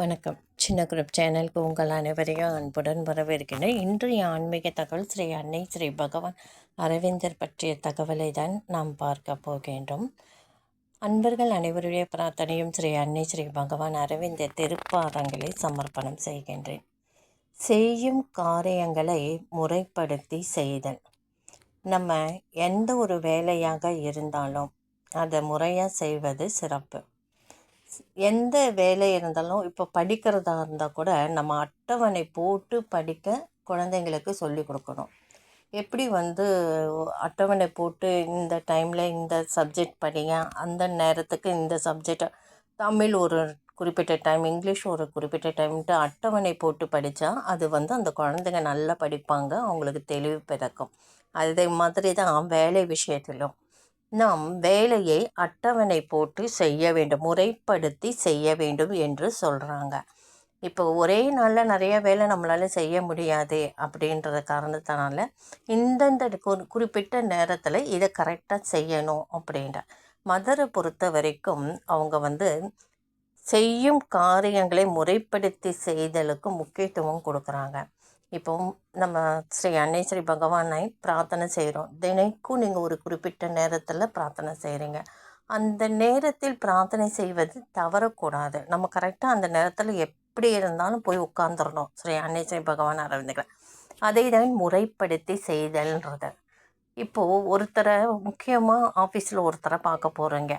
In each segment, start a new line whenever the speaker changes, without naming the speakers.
வணக்கம். சின்ன குரூப் சேனலுக்கு உங்கள் அனைவரையும் அன்புடன் வரவேற்கின்றேன் இன்றைய ஆன்மீக தகவல் ஸ்ரீ அன்னை ஸ்ரீ பகவான் அரவிந்தர் பற்றிய தகவலை தான் நாம் பார்க்க போகின்றோம். அன்பர்கள் அனைவருடைய பிரார்த்தனையும் ஸ்ரீ அன்னை ஸ்ரீ பகவான் அரவிந்தர் திருப்பாதங்களை சமர்ப்பணம் செய்கின்றேன். செய்யும் காரியங்களை முறைப்படுத்தி செய்தல். நம்ம எந்த ஒரு வேலையாக இருந்தாலும் அதை முறையாக செய்வது சிறப்பு. எந்த வேலை இருந்தாலும் இப்போ படிக்கிறதா இருந்தால் கூட நம்ம அட்டவணை போட்டு படிக்க குழந்தைங்களுக்கு சொல்லி கொடுக்கணும். எப்படி வந்து அட்டவணை போட்டு இந்த டைமில் இந்த சப்ஜெக்ட் படிங்க அந்த நேரத்துக்கு இந்த சப்ஜெக்டை தமிழ் ஒரு குறிப்பிட்ட டைம் இங்கிலீஷ் ஒரு குறிப்பிட்ட டைம்ட்டு அட்டவணை போட்டு படித்தா அது வந்து அந்த குழந்தைங்க நல்லா படிப்பாங்க அவங்களுக்கு தெளிவு பிறக்கும். அதே மாதிரி தான் வேலை விஷயத்திலும். நாம் வேலையை அட்டவணை போட்டு செய்ய வேண்டும் முறைப்படுத்தி செய்ய வேண்டும் என்று சொல்கிறாங்க இப்போ ஒரே நாளில் நிறைய வேலை நம்மளால் செய்ய முடியாது அப்படின்ற காரணத்தினால இந்தந்த குறிப்பிட்ட நேரத்தில் இதை கரெக்டாக செய்யணும் அப்படின்ற. மதரை பொறுத்த வரைக்கும் அவங்க வந்து செய்யும் காரியங்களை முறைப்படுத்தி செய்தலுக்கு முக்கியத்துவம் கொடுக்குறாங்க. இப்போ நம்ம ஸ்ரீ அன்னை ஸ்ரீ பகவானை பிரார்த்தனை செய்கிறோம் தினைக்கும் நீங்கள் ஒரு குறிப்பிட்ட நேரத்தில் பிரார்த்தனை செய்கிறீங்க அந்த நேரத்தில் பிரார்த்தனை செய்வது தவறக்கூடாது. நம்ம கரெக்டாக அந்த நேரத்தில் எப்படி இருந்தாலும் போய் உட்காந்துடணும் ஸ்ரீ அன்னை ஸ்ரீ பகவான் அரவிந்துக்கிறேன் அதை தான் முறைப்படுத்தி செய்தல்ன்றது. இப்போது ஒருத்தரை முக்கியமாக ஆஃபீஸில் ஒருத்தரை பார்க்க போகிறீங்க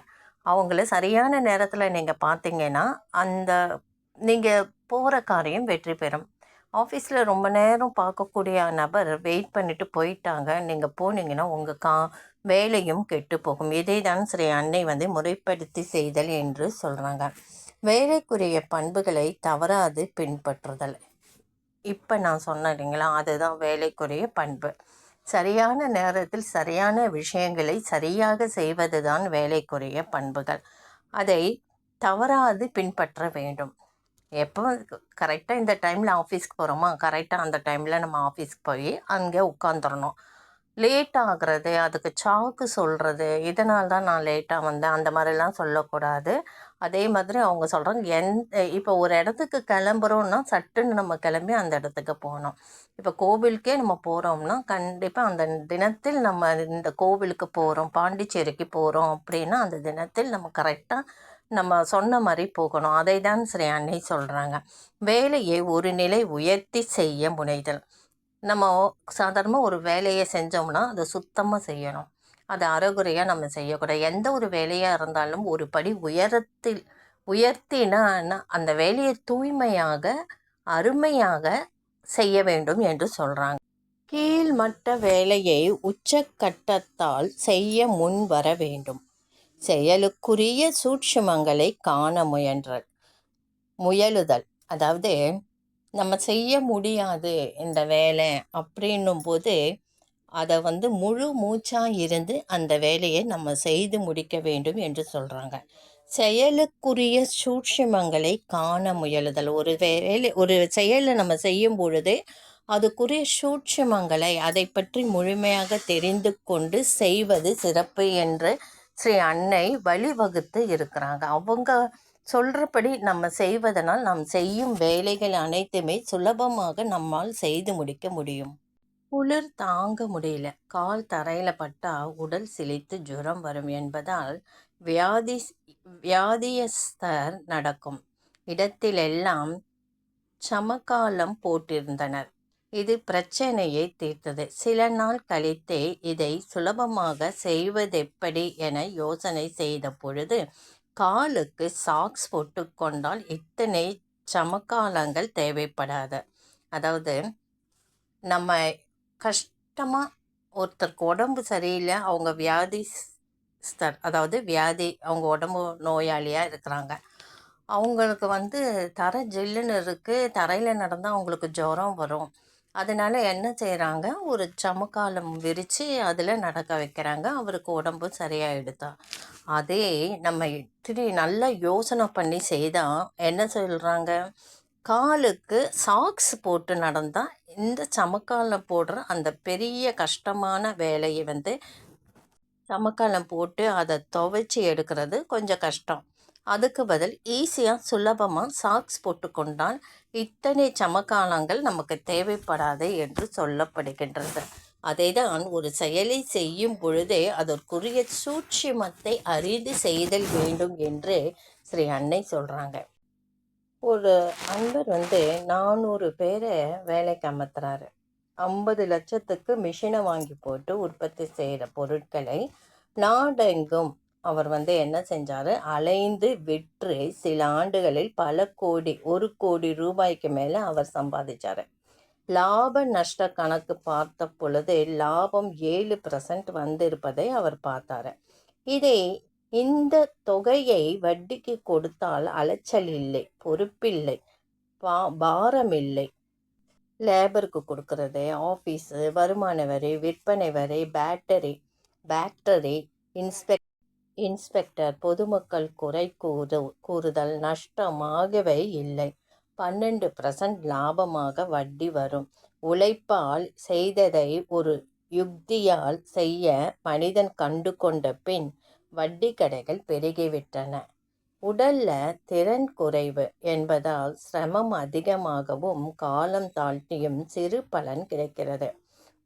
அவங்கள சரியான நேரத்தில் நீங்கள் பார்த்தீங்கன்னா அந்த நீங்கள் போகிற காரியம் வெற்றி பெறும். ஆஃபீஸில் ரொம்ப நேரம் பார்க்கக்கூடிய நபர் வெயிட் பண்ணிவிட்டு போயிட்டாங்க. நீங்கள் போனீங்கன்னா உங்கள் கா வேலையும் கெட்டு போகும். இதை தான் ஸ்ரீ அன்னை வந்து முறைப்படுத்தி செய்தல் என்று சொல்கிறாங்க வேலைக்குரிய பண்புகளை தவறாது பின்பற்றுதல். இப்போ நான் சொன்னேன் இல்லைங்களா? அதுதான் வேலைக்குரிய பண்பு. சரியான நேரத்தில் சரியான விஷயங்களை சரியாக செய்வது தான் வேலைக்குரிய பண்புகள். அதை தவறாது பின்பற்ற வேண்டும். எப்போ கரெக்டாக இந்த டைமில் ஆஃபீஸ்க்கு போகிறோமா கரெக்டாக அந்த டைமில் நம்ம ஆஃபீஸ்க்கு போய் அங்கே உட்காந்துடணும் லேட் ஆகிறது அதுக்கு சாக்கு சொல்கிறது இதனால் தான் நான் லேட்டாக வந்தேன். அந்த மாதிரிலாம் சொல்லக்கூடாது. அதே மாதிரி அவங்க சொல்கிறாங்க எந்த இப்போ ஒரு இடத்துக்கு கிளம்புறோன்னா சட்டுன்னு நம்ம கிளம்பி அந்த இடத்துக்கு போகணும். இப்போ கோவிலுக்கே நம்ம போகிறோம்னா கண்டிப்பாக அந்த தினத்தில் நம்ம இந்த கோவிலுக்கு போகிறோம் பாண்டிச்சேரிக்கு போகிறோம் அப்படின்னா அந்த தினத்தில் நம்ம கரெக்டாக நம்ம சொன்ன மாதிரி போகணும். அதை தான் ஸ்ரீ அன்னை சொல்கிறாங்க வேலையை ஒரு நிலை உயர்த்தி செய்ய முனைதல். நம்ம சாதாரணமாக ஒரு வேலையை செஞ்சோம்னா அதை சுத்தமாக செய்யணும். அதை அறகுறையாக நம்ம செய்யக்கூடாது. எந்த ஒரு வேலையாக இருந்தாலும் ஒரு படி உயரத்தில் உயர்த்தினா அந்த வேலையை தூய்மையாக அருமையாக செய்ய வேண்டும் என்று சொல்கிறாங்க கீழ்மட்ட வேலையை உச்சக்கட்டத்தால் செய்ய முன் வர வேண்டும். செயலுக்குரிய சூட்சுமங்களை காண முயன்றல் முயலுதல். அதாவது நம்ம செய்ய முடியாது இந்த வேலை அப்படின்னும் போது அதை வந்து முழு மூச்சாக இருந்து அந்த வேலையை நம்ம செய்து முடிக்க வேண்டும் என்று சொல்கிறாங்க செயலுக்குரிய சூட்சுமங்களை காண முயலுதல். ஒரு வேலை ஒரு செயலை நம்ம செய்யும் பொழுது அதுக்குரிய சூட்சுமங்களை அதை பற்றி முழுமையாக தெரிந்து கொண்டு செய்வது சிறப்பு என்று ஸ்ரீ அன்னை வழிவகுத்து இருக்கிறாங்க. அவங்க சொல்கிறபடி நம்ம செய்வதனால் நாம் செய்யும் வேலைகள் அனைத்துமே சுலபமாக நம்மால் செய்து முடிக்க முடியும். குளிர் தாங்க முடியல. கால் தரையில் பட்டால் உடல் சிலித்து ஜுரம் வரும் என்பதால் வியாதி வியாதியஸ்தர் நடக்கும். இடத்திலெல்லாம் சமகாலம் போட்டிருந்தனர். இது பிரச்சனையை தீர்த்தது. சில நாள் கழித்தே இதை சுலபமாக செய்வதெப்படி என யோசனை செய்த பொழுது காலுக்கு சாக்ஸ் போட்டு கொண்டால் இத்தனை சமக்காலங்கள் தேவைப்படாது. அதாவது நம்ம கஷ்டமாக ஒருத்தருக்கு உடம்பு சரியில்லை அவங்க வியாதி அதாவது வியாதி அவங்க உடம்பு நோயாளியாக இருக்கிறாங்க. அவங்களுக்கு வந்து தரை ஜில்லுன்னு இருக்குது தரையில் நடந்தால் அவங்களுக்கு ஜுரம் வரும். அதனால் என்ன செய்கிறாங்க ஒரு சமக்காலம் விரித்து அதில் நடக்க வைக்கிறாங்க. அவருக்கு உடம்பு சரியாயிடுதா? அதே நம்ம திரு நல்லா யோசனை பண்ணி செய்தால் என்ன சொல்கிறாங்க காலுக்கு சாக்ஸ் போட்டு நடந்தால் இந்த சமக்காலம் போடுற அந்த பெரிய கஷ்டமான வேலையை வந்து சமக்காலம் போட்டு அதை துவைச்சி எடுக்கிறது கொஞ்சம் கஷ்டம். அதுக்கு பதில் ஈஸியாக சுலபமாக சாக்ஸ் போட்டுக்கொண்டால் இத்தனை சமகாலங்கள் நமக்கு தேவைப்படாது என்று சொல்லப்படுகின்றது. அதை தான் ஒரு செயலை செய்யும் பொழுதே அதற்குரிய சூட்சிமத்தை அறிந்து செய்தல் வேண்டும் என்று ஸ்ரீ அன்னை சொல்கிறாங்க ஒரு அன்பர் வந்து நானூறு பேரை வேலைக்கு அமர்த்துறாரு ஐம்பது லட்சத்துக்கு மிஷினை வாங்கி போட்டு உற்பத்தி செய்கிற பொருட்களை நாடெங்கும் அவர் வந்து என்ன செஞ்சார்? அலைந்து விற்று சில ஆண்டுகளில் பல கோடி ஒரு கோடி ரூபாய்க்கு மேலே அவர் சம்பாதிச்சார். லாப நஷ்ட கணக்கு பார்த்த பொழுது லாபம் ஏழு பர்சன்ட் வந்திருப்பதை அவர் பார்த்தார். இதை இந்த தொகையை வட்டிக்கு கொடுத்தால் அலைச்சல் இல்லை பொறுப்பில்லை பா பாரம் இல்லை. லேபருக்கு கொடுக்கறது ஆஃபீஸு வருமான வரி விற்பனை வரி பேட்டரி பேக்டரி இன்ஸ்பெக்ட் இன்ஸ்பெக்டர் பொதுமக்கள் குறை கூறு கூறுதல் நஷ்டமாகவே இல்லை. பன்னெண்டு பர்சன்ட் லாபமாக வட்டி வரும். உழைப்பால் செய்ததை ஒரு யுக்தியால் செய்ய மனிதன் கண்டு கொண்ட பின் வட்டி கடைகள் பெருகிவிட்டன உடல்ல திறன் குறைவு என்பதால் சிரமம் அதிகமாகவும் காலம் தாழ்த்தியும் சிறு பலன் கிடைக்கிறது.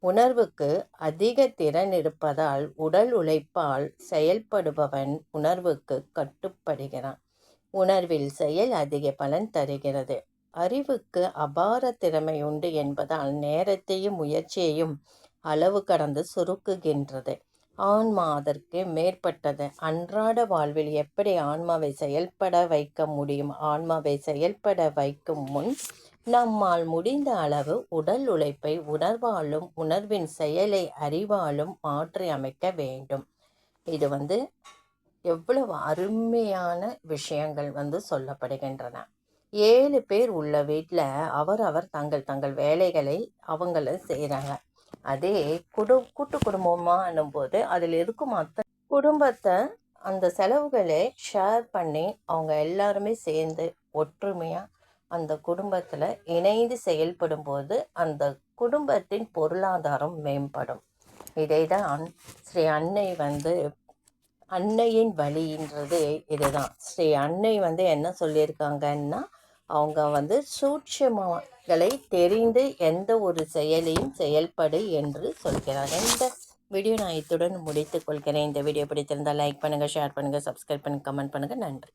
உணர்வுக்கு அதிக திறன் இருப்பதால் உடல் உழைப்பால் செயல்படுபவன் உணர்வுக்கு கட்டுப்படுகிறான். உணர்வில் செயல் அதிக பலன் தருகிறது. அறிவுக்கு அபார திறமை உண்டு என்பதால் நேரத்தையும் முயற்சியையும் அளவு கடந்து சுருக்குகின்றது. ஆன்மா அதற்கு மேற்பட்டது. அன்றாட வாழ்வில் எப்படி ஆன்மாவை செயல்பட வைக்க முடியும்? ஆன்மாவை செயல்பட வைக்கும் முன் நம்மால் முடிந்த அளவு உடல் உழைப்பை உணர்வாலும் உணர்வின் செயலை அறிவாலும் மாற்றி அமைக்க வேண்டும். இது வந்து எவ்வளவு அருமையான விஷயங்கள் வந்து சொல்லப்படுகின்றன. ஏழு பேர் உள்ள வீட்டில் அவர் அவர் தங்கள் தங்கள் வேலைகளை அவங்கள செய்கிறாங்க அதே குடு கூட்டு குடும்பமாகும் போது அதில் இருக்கும் அத்தனை குடும்பத்தை அந்த செலவுகளை ஷேர் பண்ணி அவங்க எல்லாருமே சேர்ந்து ஒற்றுமையாக அந்த குடும்பத்தில் இணைந்து செயல்படும் போது அந்த குடும்பத்தின் பொருளாதாரம் மேம்படும். இதை தான் ஸ்ரீ அன்னை வந்து அன்னையின் வழின்றது இதுதான். ஸ்ரீ அன்னை வந்து என்ன சொல்லியிருக்காங்கன்னா அவங்க வந்து சூட்சமங்களை தெரிந்து எந்த ஒரு செயலையும் செயல்படு என்று சொல்கிறார். இந்த வீடியோ நான் இத்துடன் முடித்துக் கொள்கிறேன். இந்த வீடியோ பிடித்திருந்தால் லைக் பண்ணுங்கள் ஷேர் பண்ணுங்கள் சப்ஸ்கிரைப் பண்ணுங்கள் கமெண்ட் பண்ணுங்கள் நன்றி.